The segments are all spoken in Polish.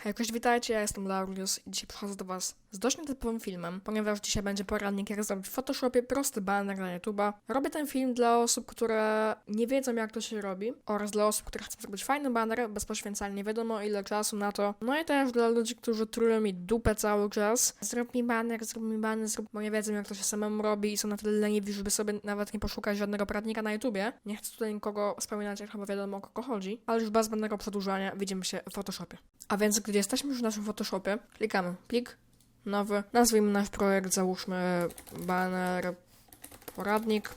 Hej, cześć, witajcie, ja jestem Laurius i dzisiaj przychodzę do Was z dość nietypowym filmem, ponieważ dzisiaj będzie poradnik jak zrobić w Photoshopie prosty banner na YouTube'a. Robię ten film dla osób, które nie wiedzą jak to się robi oraz dla osób, które chcą zrobić fajny banner bez poświęcania nie wiadomo ile czasu na to. No i też dla ludzi, którzy trują mi dupę cały czas. Zrób mi banner, zrób mi banner, zrób, bo nie wiedzą jak to się samemu robi i są na tyle leniwi, żeby sobie nawet nie poszukać żadnego poradnika na YouTubie. Nie chcę tutaj nikogo wspominać, jak chyba wiadomo o kogo chodzi, ale już bez zbędnego przedłużania widzimy się w Photoshopie. A więc gdy jesteśmy już w naszym Photoshopie, klikamy plik, nowy, nazwijmy nasz projekt, załóżmy banner, poradnik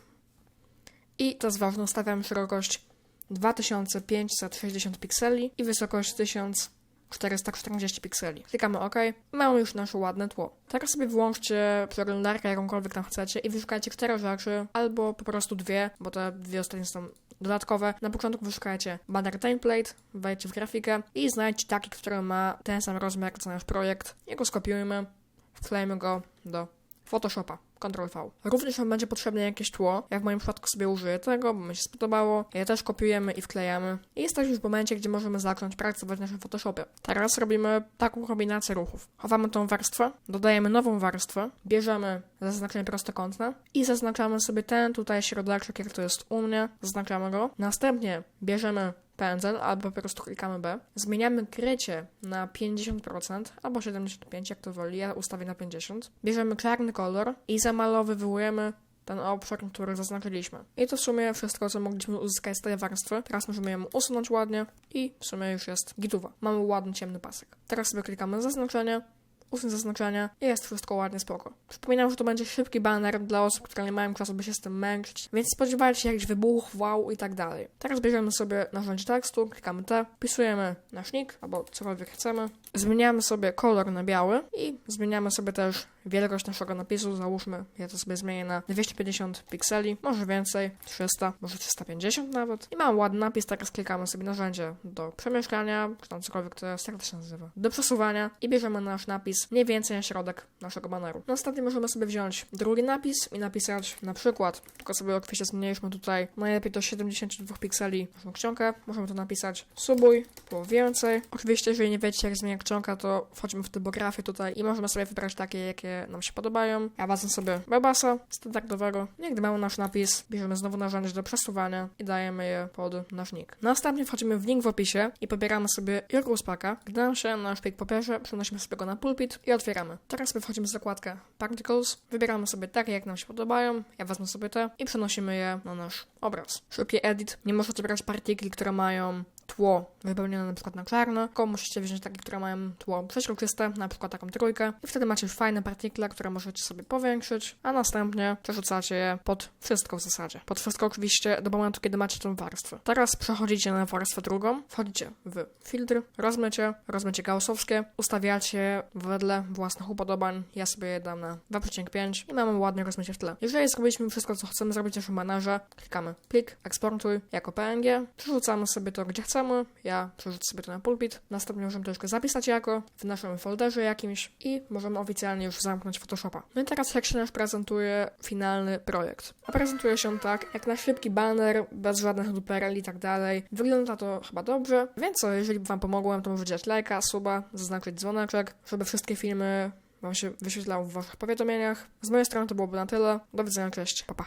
i to jest ważne, ustawiamy szerokość 2560 pikseli i wysokość 1440 pikseli. Klikamy OK mamy już nasze ładne tło. Teraz sobie włączcie przeglądarkę jakąkolwiek tam chcecie i wyszukajcie cztery rzeczy, albo po prostu dwie, bo te dwie ostatnie są dodatkowe. Na początku wyszukajcie banner template, wejdźcie w grafikę i znajdźcie taki, który ma ten sam rozmiar co nasz projekt. I go skopiujmy, wklejmy go do Photoshopa. Ctrl V. Również nam będzie potrzebne jakieś tło. Jak w moim przypadku sobie użyję tego, bo mi się spodobało. Je też kopiujemy i wklejamy. I jesteśmy w momencie, gdzie możemy zacząć pracować w naszym Photoshopie. Teraz robimy taką kombinację ruchów. Chowamy tą warstwę, dodajemy nową warstwę, bierzemy zaznaczenie prostokątne i zaznaczamy sobie ten tutaj środeczek, jak to jest u mnie. Zaznaczamy go. Następnie bierzemy pędzel, albo po prostu klikamy B. Zmieniamy krycie na 50% albo 75%, jak to woli. Ja ustawię na 50%. Bierzemy czarny kolor i zamalowywujemy ten obszar, który zaznaczyliśmy. I to w sumie wszystko, co mogliśmy uzyskać z tej warstwy. Teraz możemy ją usunąć ładnie i w sumie już jest gituwa. Mamy ładny, ciemny pasek. Teraz sobie klikamy zaznaczenie, usuń zaznaczenia i jest wszystko ładnie spoko. Przypominam, że to będzie szybki banner dla osób, które nie mają czasu, by się z tym męczyć, więc spodziewajcie się jakichś wybuchów, wow i tak dalej. Teraz bierzemy sobie narzędzie tekstu, klikamy T, wpisujemy nasz nick albo cokolwiek chcemy, zmieniamy sobie kolor na biały i zmieniamy sobie też wielkość naszego napisu, załóżmy, ja to sobie zmienię na 250 pikseli, może więcej, 300, może 350 nawet. I mam ładny napis, teraz klikamy sobie narzędzie do przemieszczania, czy tam cokolwiek to jest, jak to się nazywa, do przesuwania i bierzemy nasz napis mniej więcej na środek naszego baneru. Następnie możemy sobie wziąć drugi napis i napisać na przykład, tylko sobie oczywiście zmniejszmy tutaj najlepiej do 72 pikseli naszą czcionkę, możemy to napisać subuj, było więcej. Oczywiście, jeżeli nie wiecie jak zmieniać czcionka, to wchodzimy w typografię tutaj i możemy sobie wybrać takie, jakie nam się podobają. Ja wezmę sobie Bebasa standardowego. I mamy nasz napis, bierzemy znowu narzędzie do przesuwania i dajemy je pod nasz nick. Następnie wchodzimy w link w opisie i pobieramy sobie Jorgus Packa. Gdy nam się nasz plik pobierze, przenosimy sobie go na pulpit i otwieramy. Teraz sobie wchodzimy w zakładkę Particles, wybieramy sobie takie, jak nam się podobają. Ja wezmę sobie te i przenosimy je na nasz obraz. Szybki edit. Nie możecie brać partikli, które mają tło wypełnione na przykład na czarno, tylko musicie wziąć takie, które mają tło przeźroczyste, na przykład taką trójkę i wtedy macie już fajne partikle, które możecie sobie powiększyć, a następnie przerzucacie je pod wszystko w zasadzie. Pod wszystko oczywiście do momentu, kiedy macie tą warstwę. Teraz przechodzicie na warstwę drugą, wchodzicie w filtr, rozmycie, rozmycie gaussowskie, ustawiacie wedle własnych upodobań. Ja sobie je dam na 2,5 i mamy ładne rozmycie w tle. Jeżeli zrobiliśmy wszystko, co chcemy zrobić w naszym klikamy plik, eksportuj jako PNG, przerzucamy sobie to, gdzie chcemy. Ja przerzucę sobie to na pulpit. Następnie możemy jeszcze zapisać jako w naszym folderze jakimś i możemy oficjalnie już zamknąć Photoshopa. No i teraz nasz prezentuje finalny projekt. A prezentuje się tak, jak na szybki banner, bez żadnych duperel i tak dalej. Wygląda to chyba dobrze, więc co, jeżeli Wam pomogłem, to możecie dać lajka, suba, zaznaczyć dzwoneczek, żeby wszystkie filmy Wam się wyświetlały w Waszych powiadomieniach. Z mojej strony to byłoby na tyle. Do widzenia, cześć, pa pa.